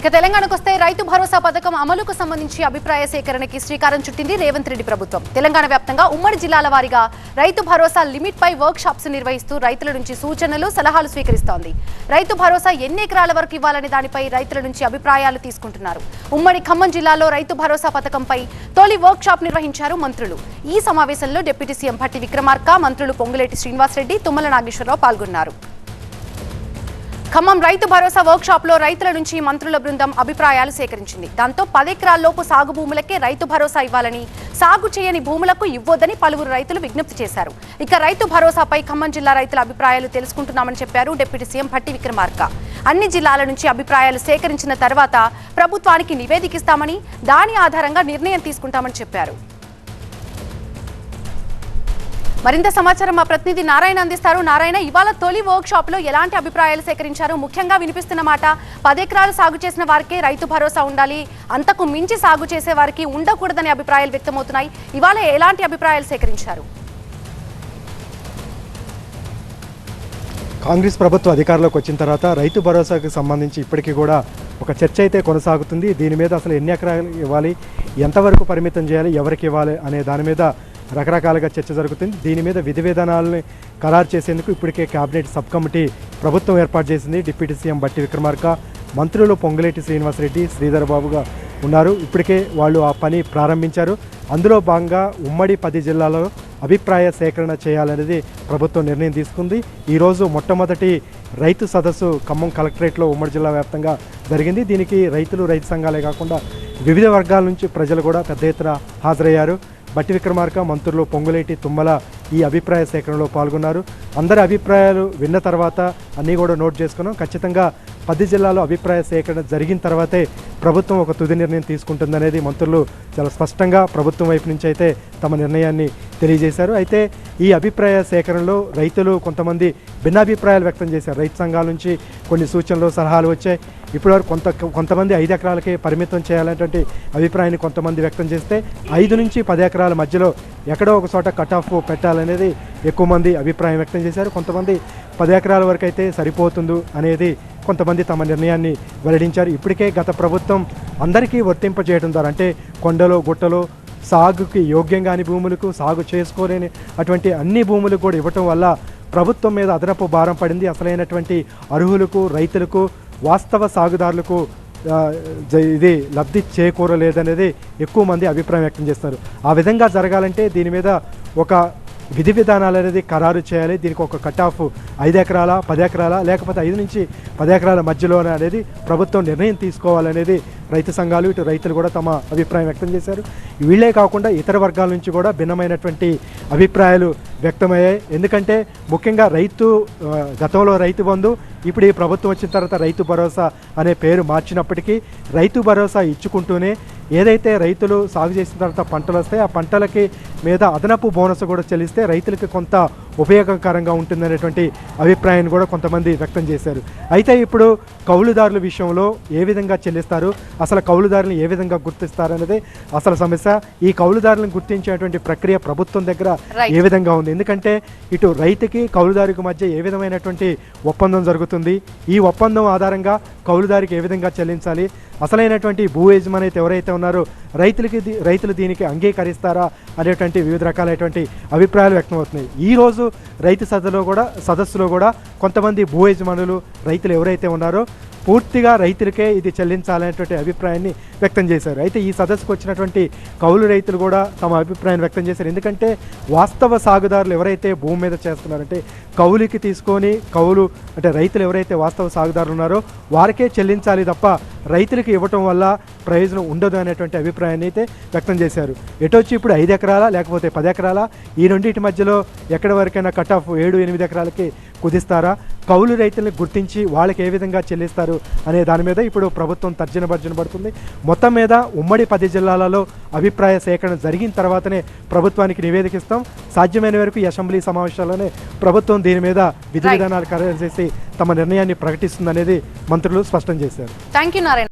ఇక తెలంగాణకు వస్తే రైతు భరోసా పథకం అమలుకు సంబంధించి అభిప్రాయ సేకరణకి శ్రీకారం చుట్టింది రేవంత్ రెడ్డి ప్రభుత్వం. తెలంగాణ వ్యాప్తంగా ఉమ్మడి జిల్లాల వారీగా రైతు భరోసా లిమిట్ పై వర్క్ షాప్స్ నిర్వహిస్తూ రైతుల నుంచి సూచనలు సలహాలు స్వీకరిస్తోంది. రైతు భరోసా ఎన్ని ఎకరాల వరకు ఇవ్వాలనే దానిపై రైతుల నుంచి అభిప్రాయాలు తీసుకుంటున్నారు. ఉమ్మడి ఖమ్మం జిల్లాలో రైతు భరోసా పథకంపై తొలి వర్క్ షాప్ నిర్వహించారు మంత్రులు. ఈ సమావేశంలో డిప్యూటీ సీఎం భట్టి విక్రమార్క మంత్రులు పొంగులేటి శ్రీనివాసరెడ్డి తుమ్మల నాగేశ్వరరావు పాల్గొన్నారు. ఖమ్మం రైతు భరోసా వర్క్షాప్లో లో రైతుల నుంచి మంత్రుల బృందం అభిప్రాయాలు సేకరించింది. దాంతో పదెకరాల్లోపు సాగు భూములకే రైతు భరోసా ఇవ్వాలని సాగు చేయని భూములకు ఇవ్వొద్దని పలువురు రైతులు విజ్ఞప్తి చేశారు. ఇక రైతు భరోసాపై ఖమ్మం జిల్లా రైతుల అభిప్రాయాలు తెలుసుకుంటున్నామని చెప్పారు డిప్యూటీ సీఎం భట్టి విక్రమార్క. అన్ని జిల్లాల నుంచి అభిప్రాయాలు సేకరించిన తర్వాత ప్రభుత్వానికి నివేదికిస్తామని దాని ఆధారంగా నిర్ణయం తీసుకుంటామని చెప్పారు. మరింత సమాచారం మా ప్రతినిధి నారాయణ అందిస్తారు. నారాయణ ఇవాళ తొలి వర్క్ షాప్లో ఎలాంటి అభిప్రాయాలు సేకరించారు? ముఖ్యంగా వినిపిస్తున్న మాట పదెకరాలు సాగు చేసిన వారికే రైతు భరోసా ఉండాలి అంతకు మించి సాగు చేసే వారికి ఉండకూడదనే అభిప్రాయాలు వ్యక్తమవుతున్నాయి. ఇవాళ ఎలాంటి అభిప్రాయాలు సేకరించారు? కాంగ్రెస్ ప్రభుత్వం అధికారంలోకి వచ్చిన తర్వాత రైతు భరోసాకు సంబంధించి ఇప్పటికీ కూడా ఒక చర్చ అయితే కొనసాగుతుంది. దీని మీద అసలు ఎన్ని ఎకరాలు ఇవ్వాలి? ఎంతవరకు పరిమితం చేయాలి? ఎవరికి ఇవ్వాలి? అనే దాని మీద రకరకాలుగా చర్చ జరుగుతుంది. దీని మీద విధి విధానాలని ఖరారు చేసేందుకు ఇప్పటికే కేబినెట్ సబ్ కమిటీ ప్రభుత్వం ఏర్పాటు చేసింది. డిప్యూటీ సీఎం బట్టి విక్రమార్క మంత్రులు పొంగులేటి శ్రీనివాసరెడ్డి శ్రీధర్ బాబుగా ఉన్నారు. ఇప్పటికే వాళ్ళు ఆ పని ప్రారంభించారు. అందులో భాగంగా ఉమ్మడి పది జిల్లాలో అభిప్రాయ సేకరణ చేయాలనేది ప్రభుత్వం నిర్ణయం తీసుకుంది. ఈరోజు మొట్టమొదటి రైతు సదస్సు ఖమ్మం కలెక్టరేట్లో ఉమ్మడి జిల్లా వ్యాప్తంగా జరిగింది. దీనికి రైతులు రైతు సంఘాలే కాకుండా వివిధ వర్గాల నుంచి ప్రజలు కూడా పెద్ద ఎత్తున హాజరయ్యారు. బట్టి విక్రమార్క మంత్రులు పొంగులేటి తుమ్మల ఈ అభిప్రాయ సేకరణలో పాల్గొన్నారు. అందరి అభిప్రాయాలు విన్న తర్వాత అన్నీ కూడా నోట్ చేసుకున్నాం. ఖచ్చితంగా పది జిల్లాలో అభిప్రాయ సేకరణ జరిగిన తర్వాతే ప్రభుత్వం ఒక తుది నిర్ణయం తీసుకుంటుందనేది మంత్రులు చాలా స్పష్టంగా ప్రభుత్వం వైపు నుంచి అయితే తమ నిర్ణయాన్ని తెలియజేశారు. అయితే ఈ అభిప్రాయ సేకరణలో రైతులు కొంతమంది భిన్నాభిప్రాయాలు వ్యక్తం చేశారు. రైతు సంఘాల నుంచి కొన్ని సూచనలు సలహాలు వచ్చాయి. ఇప్పటివరకు కొంత కొంతమంది ఐదు ఎకరాలకే పరిమితం చేయాలనేటువంటి అభిప్రాయాన్ని కొంతమంది వ్యక్తం చేస్తే ఐదు నుంచి పది ఎకరాల మధ్యలో ఎక్కడో ఒక చోట కట్ ఆఫ్ పెట్టాలనేది ఎక్కువ మంది అభిప్రాయం వ్యక్తం చేశారు. కొంతమంది పది ఎకరాల వరకు అయితే సరిపోతుంది అనేది కొంతమంది తమ నిర్ణయాన్ని వెల్లడించారు. ఇప్పటికే గత ప్రభుత్వం అందరికీ వర్తింపజేయడం ద్వారా అంటే కొండలో గుట్టలో సాగుకి యోగ్యంగాని భూములకు సాగు చేసుకోలేని అటువంటి అన్ని భూములు కూడా ఇవ్వటం వల్ల ప్రభుత్వం మీద అదనపు భారం పడింది. అసలైనటువంటి అర్హులకు రైతులకు వాస్తవ సాగుదారులకు జ- ఇది లబ్ధి చేకూరలేదనేది ఎక్కువ మంది అభిప్రాయం వ్యక్తం చేస్తున్నారు ఆ విధంగా జరగాలంటే దీని మీద ఒక విధి విధానాలు అనేది ఖరారు చేయాలి. దీనికి ఒక కట్ ఆఫ్ ఐదు ఎకరాల పది ఎకరాల లేకపోతే ఐదు నుంచి పది ఎకరాల మధ్యలో అనేది ప్రభుత్వం నిర్ణయం తీసుకోవాలనేది రైతు సంఘాలు ఇటు రైతులు కూడా తమ అభిప్రాయం వ్యక్తం చేశారు. వీళ్ళే కాకుండా ఇతర వర్గాల నుంచి కూడా భిన్నమైనటువంటి అభిప్రాయాలు వ్యక్తమయ్యాయి. ఎందుకంటే ముఖ్యంగా రైతు గతంలో రైతు బంధు ఇప్పుడు ఈ ప్రభుత్వం వచ్చిన తర్వాత రైతు భరోసా అనే పేరు మార్చినప్పటికీ రైతు భరోసా ఇచ్చుకుంటూనే ఏదైతే రైతులు సాగు చేసిన తర్వాత పంటలు వస్తాయి ఆ పంటలకి మీద అదనపు బోనస్ కూడా చెల్లిస్తే రైతులకి కొంత ఉపయోగకరంగా ఉంటుందనేటువంటి అభిప్రాయాన్ని కూడా కొంతమంది వ్యక్తం చేశారు. అయితే ఇప్పుడు కౌలుదారుల విషయంలో ఏ విధంగా చెల్లిస్తారు? అసలు కౌలుదారులను ఏ విధంగా గుర్తిస్తారు అనేది అసలు సమస్య. ఈ కౌలుదారులను గుర్తించేటువంటి ప్రక్రియ ప్రభుత్వం దగ్గర. ఏ విధంగా ఉంది? ఎందుకంటే ఇటు రైతుకి కౌలుదారికి మధ్య ఏ విధమైనటువంటి ఒప్పందం జరుగుతుంది ఈ ఒప్పందం ఆధారంగా కౌలుదారికి ఏ విధంగా చెల్లించాలి? అసలైనటువంటి భూ యజమాని అయితే ఎవరైతే ఉన్నారో రైతులకి దీ- రైతులు దీనికి అంగీకరిస్తారా అనేటువంటి వివిధ రకాలైనటువంటి అభిప్రాయాలు వ్యక్తమవుతున్నాయి. ఈ రోజు రైతు సదస్సులో కూడా సదస్సులో కూడా కొంతమంది భూ యజమానులు రైతులు ఎవరైతే ఉన్నారో పూర్తిగా రైతులకే ఇది చెల్లించాలనేటువంటి అభిప్రాయాన్ని వ్యక్తం చేశారు. అయితే ఈ సదస్సుకు వచ్చినటువంటి కౌలు రైతులు కూడా తమ అభిప్రాయాన్ని వ్యక్తం చేశారు. ఎందుకంటే వాస్తవ సాగుదారులు ఎవరైతే భూమి మీద చేస్తున్నారంటే కౌలుకి తీసుకొని కౌలు అంటే రైతులు ఎవరైతే వాస్తవ సాగుదారులు ఉన్నారో వారికే చెల్లించాలి తప్ప రైతులకి ఇవ్వటం వల్ల ప్రయోజనం ఉండదు అనేటువంటి అభిప్రాయాన్ని అయితే వ్యక్తం చేశారు. ఎటొచ్చి ఇప్పుడు ఐదు ఎకరాలా లేకపోతే పది ఎకరాలా? ఈ రెండింటి మధ్యలో ఎక్కడి వరకైనా కట్ ఆఫ్ ఏడు ఎనిమిది ఎకరాలకి కుదిస్తారా? కౌలు రైతులను గుర్తించి వాళ్ళకి ఏ విధంగా చెల్లిస్తారు అనే దాని మీద ఇప్పుడు ప్రభుత్వం తర్జన భర్జన పడుతుంది. మొత్తం మీద ఉమ్మడి పది జిల్లాలలో అభిప్రాయ సేకరణ జరిగిన తర్వాతనే ప్రభుత్వానికి నివేదికిస్తాం సాధ్యమైన వరకు ఈ అసెంబ్లీ సమావేశాల్లోనే ప్రభుత్వం దీని మీద విధి. విధానాలు ఖరారు చేసి తమ నిర్ణయాన్ని ప్రకటిస్తుందనేది మంత్రులు స్పష్టం చేశారు థ్యాంక్ యూ నారాయణ